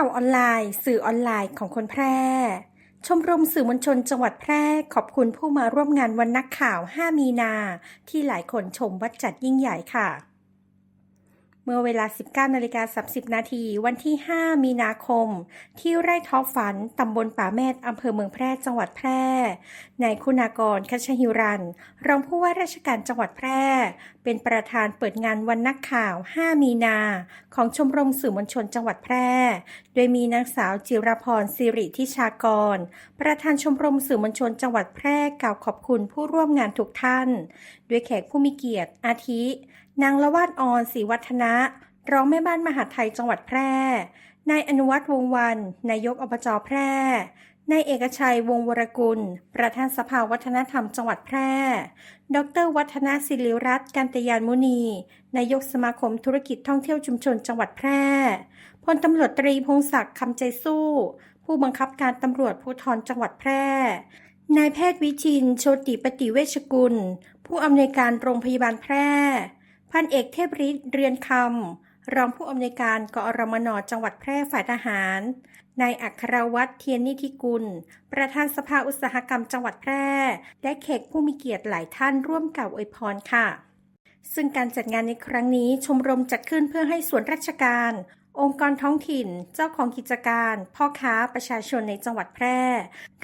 ข่าวออนไลน์ สื่อออนไลน์ของคนแพร่ ชมรมสื่อมวลชนจังหวัดแพร่ขอบคุณผู้มาร่วมงานวันนักข่าว 5 มีนา ที่หลายคนชมวัดจัดยิ่งใหญ่ค่ะ เมื่อเวลา 19นาฬิกา30 นาทีวันที่ 5 มีนาคม ที่ไร่ท้อฝัน ตำบลป่าแมดอำเภอเมืองแพร่ จังหวัดแพร่ นายคุณากรคัชหิรัน รองผู้ว่าราชการจังหวัดแพร่ เป็นประธานเปิดงานวันนักข่าว 5 มีนา ของชมรมสื่อมวลชนจังหวัดแพร่ โดยมีนางสาวจิรพรสิริทิชากร ประธานชมรมสื่อมวลชนจังหวัดแพร่กล่าวขอบคุณผู้ร่วมงานทุกท่าน ด้วยแขกผู้มีเกียรติอาทิ นางละวาดออนศรีวัฒนะรองแม่บ้านมหาไทยจังหวัดแพร่ นายอนุวัฒน์วงวัน นายกอบจแพร่ นายเอกชัยวงวรกุล ประธานสภาวัฒนธรรมจังหวัดแพร่ ดร วัฒนศิริรัตน์กันตยานมุนี นายกสมาคมธุรกิจท่องเที่ยวชุมชนจังหวัดแพร่ พลตำรวจตรีพงศักดิ์คำใจสู้ ผู้บังคับการตำรวจภูธรจังหวัดแพร่นายแพทย์วิชินโชติปฏิเวชกุล ผู้อำนวยการโรงพยาบาลแพร่ พันเอกเทพฤทธิ์เรือนคำรองผู้อำนวยการกอรมนจังหวัดแพร่ฝ่ายทหาร นายอัครวัตรเทียนนิธิกุล ประธานสภาอุตสาหกรรมจังหวัดแพร่ และแขกผู้มีเกียรติหลายท่านร่วมกล่าวอวยพรค่ะ ซึ่งการจัดงานในครั้งนี้ชมรมจัดขึ้นเพื่อให้ส่วนราชการ องค์กรท้องถิ่น เจ้าของกิจการ พ่อค้าประชาชนในจังหวัดแพร่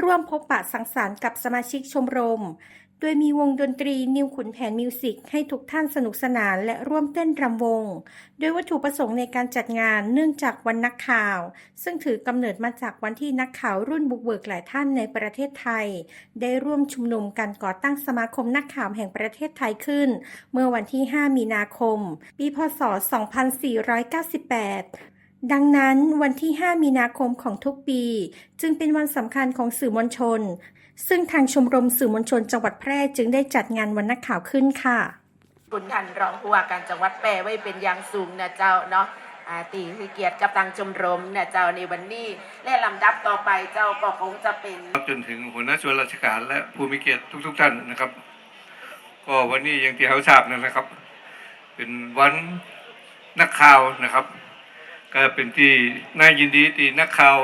ร่วมพบปะสังสรรค์กับสมาชิกชมรม ดยมีวงดนตรีนิวขุนแผนมิวสิกให้ทุกท่านสนุกสนานและร่วมเต้นรำวง โดยวัตถุประสงค์ในการจัดงานเนื่องจากวันนักข่าว ซึ่งถือกำเนิดมาจากวันที่นักข่าวรุ่นบุกเบิกหลายท่านในประเทศไทย ได้ร่วมชุมนุมกันก่อตั้งสมาคมนักข่าวแห่งประเทศไทยขึ้น เมื่อวันที่ 5 มีนาคม ปี พศ 2498 ดังนั้นวันที่ 5 มีนาคมของทุกปี จึงเป็นวันสำคัญของสื่อมวลชน ซึ่งทางชมรมสื่อมวลชนจังหวัดแพร่จึงได้จัดงานวันนักข่าวขึ้นค่ะ คุณท่านรองผู้ว่าการจังหวัดแปรไว้เป็นอย่างสูงนะเจ้าเนาะอาตีคือเกียรติกับทางชมรมนะเจ้าในวันนี้ และลำดับต่อไปเจ้าก็คงจะเป็นครับจนถึงหัวหน้าส่วนราชการและผู้มีเกียรติทุก ๆ ท่านนะครับ ก็วันนี้อย่างที่เขาทราบนะครับ เป็นวันนักข่าวนะครับ ก็เป็นที่น่ายินดีที่นักข่าว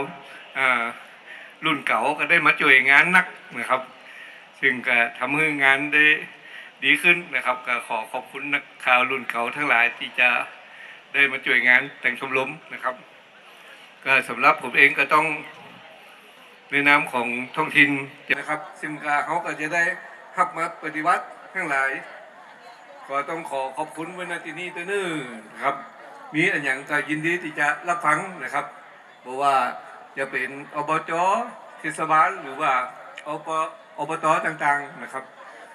รุ่นเก่าก็ได้มาช่วยงานนักนะครับ ซึ่งก็ทำให้งานได้ดีขึ้นนะครับ ก็ขอขอบคุณนักข่าวรุ่นเก่าทั้งหลายที่จะได้มาช่วยงานแต่งชมรมนะครับ ก็สำหรับผมเองก็ต้องในนามของท้องถิ่นนะครับ ซึ่งกาเขาก็จะได้หักมาปฏิวัติทั้งหลาย ก็ต้องขอขอบคุณวันนาทีนี้ตัวนื้นครับ มีอันอย่างก็ยินดีที่จะรับฟังนะครับเพราะว่าจะเป็นอบจเทศบาลหรือว่าอบอบตต่างๆนะครับ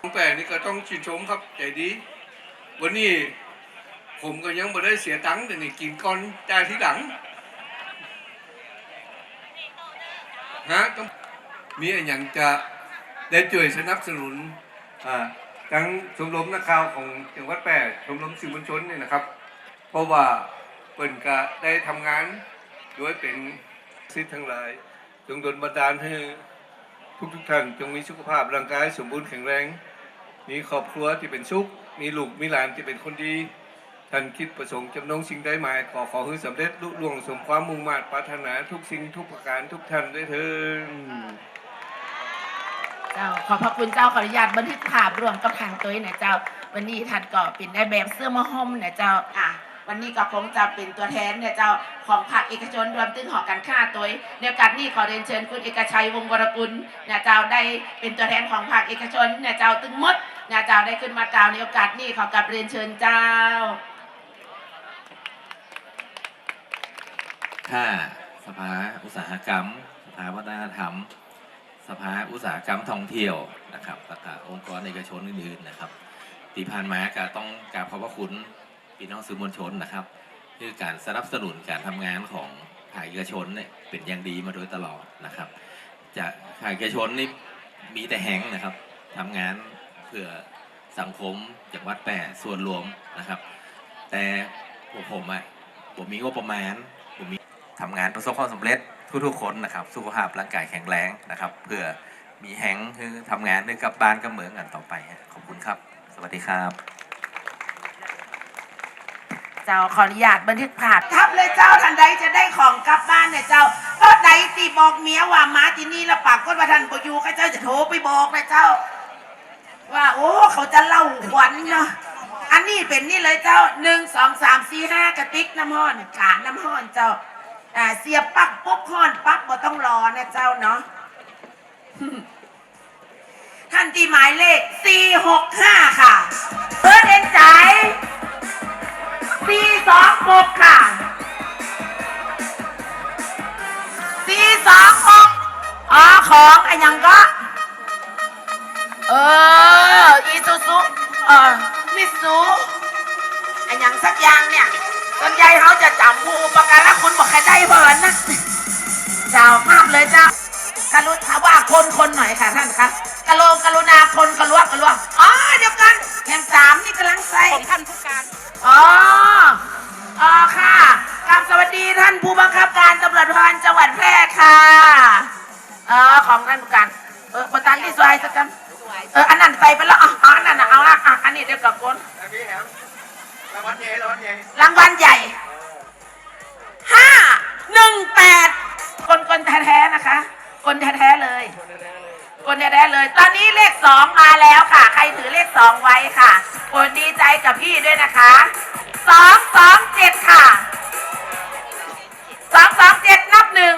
ตั้งแต่นี่ก็ต้องชื่นชมครับใจดี วันนี้ผมก็ยังไม่ได้เสียตังค์แต่นี่กินก่อนจ่ายทีหลังฮะต้องมีอะไรอย่างจะได้ช่วยสนับสนุนอ่าทั้งชมรมนักข่าวของจังหวัดแปรชมรมสื่อมวลชนเนี่ยนะครับ เพราะว่าเปิ่นก็ได้ทำงานโดยเป็นสิทธิ์ทั้งหลาย จงดลบันดาลให้ทุกทุกท่านจงมีสุขภาพร่างกายสมบูรณ์แข็งแรง มีครอบครัวที่เป็นสุข มีลูกมีหลานที่เป็นคนดี ท่านคิดประสงค์จำนงสิ่งใดหมายขอขอให้สำเร็จลุล่วงสมความมุ่งมา่ปรารถนาทุกสิ่งทุกประการทุกท่านด้วยเถิดเจ้าขอพระคุณเจ้าขออนุญาตบันทึกภาพรวมกับทางตัวเองนะเจ้า วันนี้ท่านก็เป็นในแบบเสื้อมะฮ่มนะเจ้าอะ วันนี้ก็คงจะเป็นตัวแทนเนี่ยเจ้าของภาคเอกชนรวมถึงหอการค้าตัวเองในโอกาสนี้ขอเรียนเชิญคุณเอกชัยวงวรกุลนะเจ้าได้เป็นตัวแทนของภาคเอกชนเนี่ยเจ้าตึงมดเนะเจ้าได้ขึ้นมากล่าวในโอกาสนี้ขอกลับเรียนเชิญเจ้าถ้าสภาอุตสาหกรรม สภาวัฒนธรรม สภาอุตสาหกรรมท่องเที่ยวนะครับแล้วก็องค์กรเอกชนอื่นๆนะครับที่ผ่านมาก็ต้องกราบขอบพระคุณ พี่น้องสื่อมวลชนนะครับคือการสนับสนุนการทำงานของภาคเอกชนเนี่ยเป็นอย่างดีมาโดยตลอดนะครับจากภาคเอกชนนี่มีแต่แหงนะครับทำงานเพื่อสังคมจากวัดแปรส่วนรวมนะครับ แต่พวกผมอะผมมีงบประมาณผมมีทำงานประสบความสำเร็จทุกๆคนนะครับ สุขภาพร่างกายแข็งแรงนะครับ เพื่อมีแหงคือทำงานด้วยกับบ้านกับเมืองกันต่อไปขอบคุณครับ สวัสดีครับ เจ้าขออนุญาตบันทึกภาพทับเลยเจ้าทันใดจะได้ของกลับบ้านเนี่ยเจ้าก็ใดตีบอกเมียว่ามาที่นี่แล้วปากก็ว่าท่านปอยู่ก็เจ้าจะโทรไปบอกนะเจ้า ว่าโอ้เขาจะเล่าขวัญเนาะอันนี้เป็นนี่เลยเจ้าหนึ่งสองสามสี่ห้ากระติกน้ำห้อนกาน้ำห้อนเจ้าอ่าเสียบปักปุ๊บห้อนปั๊บบ่ต้องรอนะเจ้าเนาะท่านที่หมายเลข 465 ค่ะ เพื่อเด่นใจ 426ค่ะ426อ๋อของไอ้ยังก็ เออ อีซูซุเออมิซูไอ้ยังสักอย่างเนี่ยส่วนใหญ่เขาจะจำผู้อุปการะคุณบอกใครได้เบิร์นนะเจ้าภาพเลยเจ้ากรุณาว่าคนคนหน่อยค่ะ ค่ะอ๋อของท่านผู้การเออประธานที่สวยสักกันเอออันนั้นใส่ไปแล้วอ๋ออ๋ออันนั้นน่ะเอาละอะอันนี้เดี๋ยวกับคนรางวัลใหญ่รางวัลใหญ่ห้าหนึ่งแปดคนคนแท้ๆนะคะ คนแท้ๆเลย คนแท้ๆเลย ตอนนี้เลขสองมาแล้วค่ะ ใครถือเลขสองไว้ค่ะโปรดดีใจกับพี่ด้วยนะคะสองสองเจ็ดค่ะสองสองเจ็ดนับหนึ่ง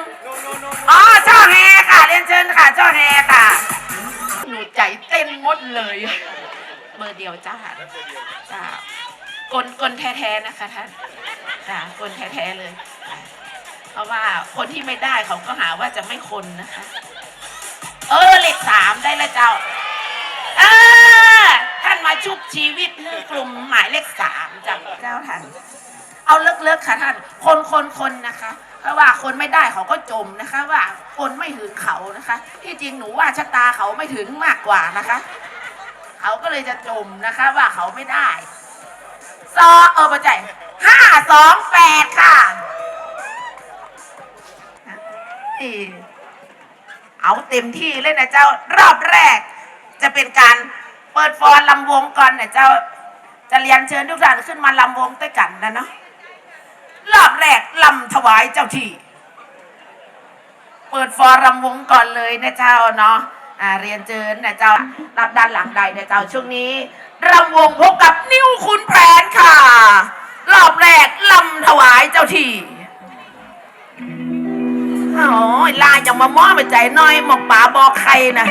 อ๋อช่อแฮค่ะ เรียนเชิญค่ะช่อแฮค่ะ หนูใจเต้นหมดเลย เบอร์เดียวจ้าจ้ากลกลแท้ๆนะคะท่านจ้ะคนแท้ๆเลย เพราะว่าคนที่ไม่ได้เขาก็หาว่าจะไม่คนนะคะ เออเลขสามได้แล้วเจ้าเออท่านมาชุบชีวิตกลุ่มหมายเลขสามจ้ะเจ้าท่านเอาเลิกๆค่ะท่าน คนคนคนนะคะ เพราะว่าคนไม่ได้เขาก็จมนะคะ ว่าคนไม่ถึงเขานะคะ ที่จริงหนูว่าชะตาเขาไม่ถึงมากกว่านะคะ เขาก็เลยจะจมนะคะ ว่าเขาไม่ได้ซอเออประจัยห้าสองแปดค่ะเอาเต็มที่เลยนะเจ้ารอบแรก จะเป็นการเปิดฟอนลำวงก่อนนะเจ้าจะเรียนเชิญทุกท่านขึ้นมาลำวงด้วยกันนะเนาะ รอบแรกลำถวายเจ้าที่ เปิดฟอร์รำวงก่อนเลยนะเจ้าเนาะอ่าเรียนเชิญนะเจ้ารับด้านหลังใดนะเจ้าช่วงนี้รำวงพบกับนิ้วคุณแผนค่ะ รอบแรกลำถวายเจ้าที่โอ้ยลายังมาม้อไปใจน้อยหมอกป่าบอกใครนะ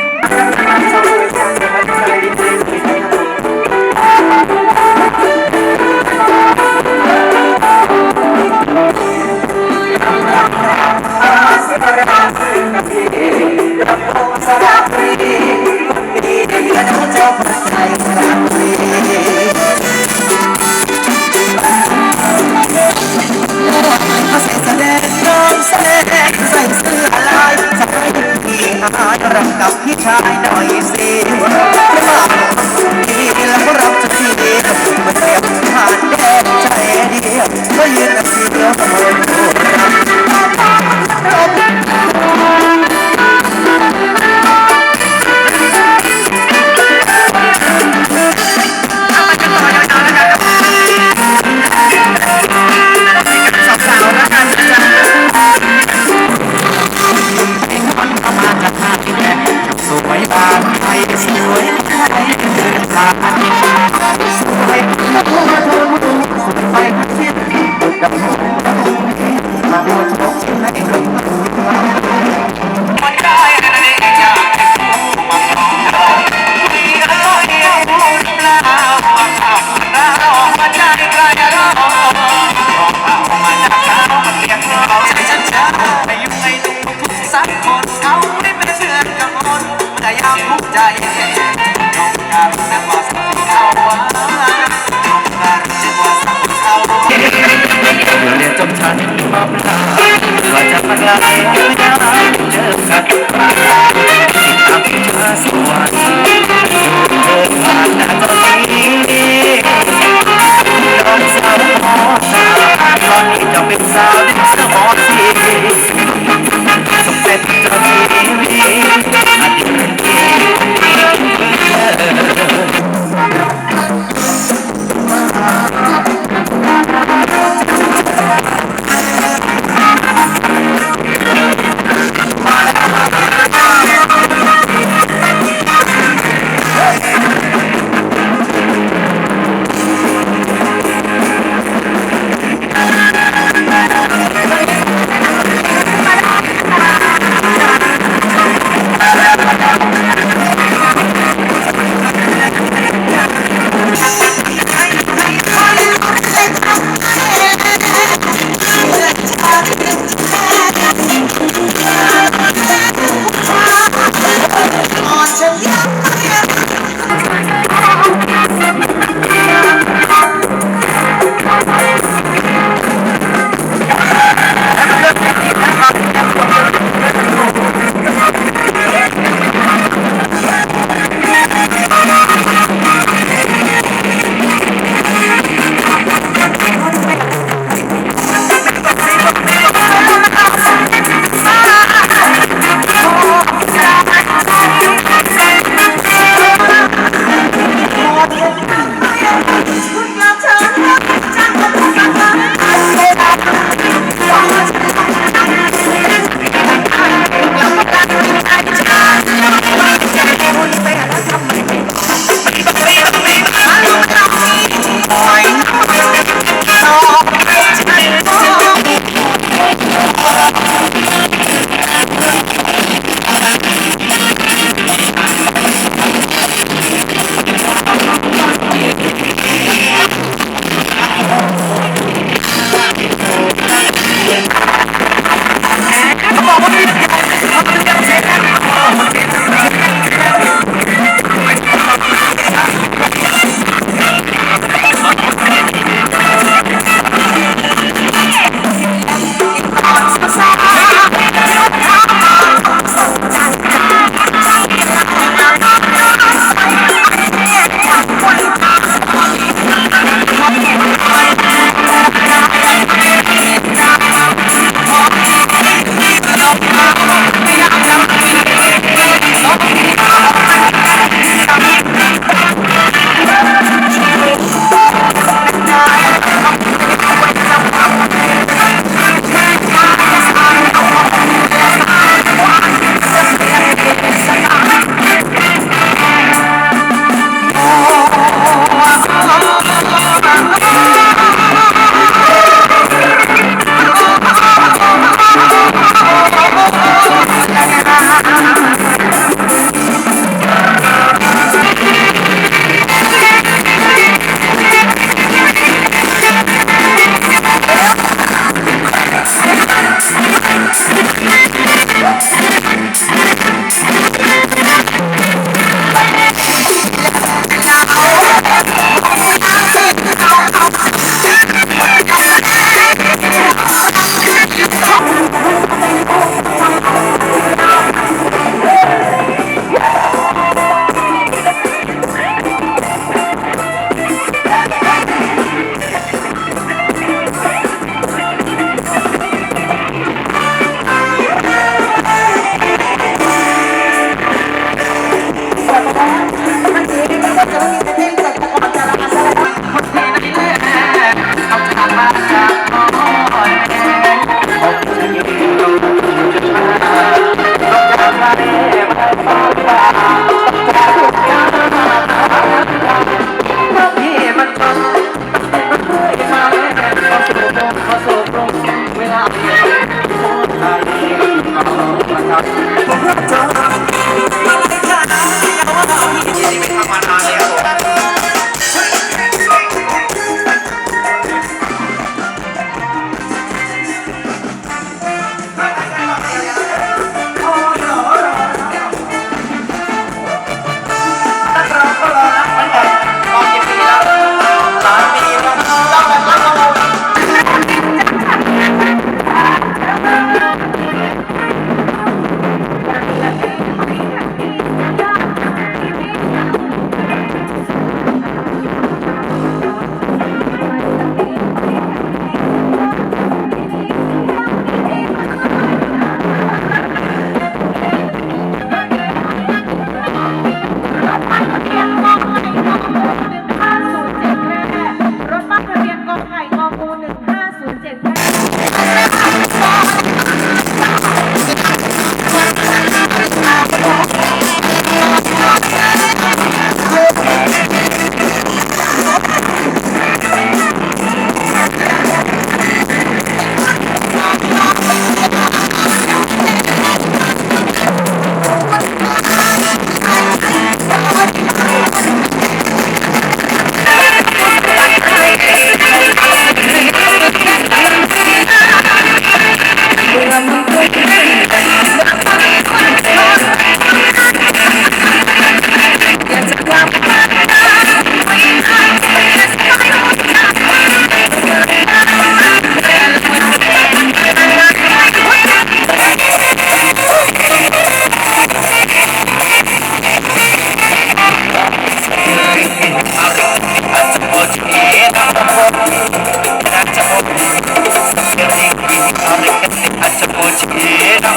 ชีนะ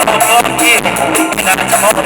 โ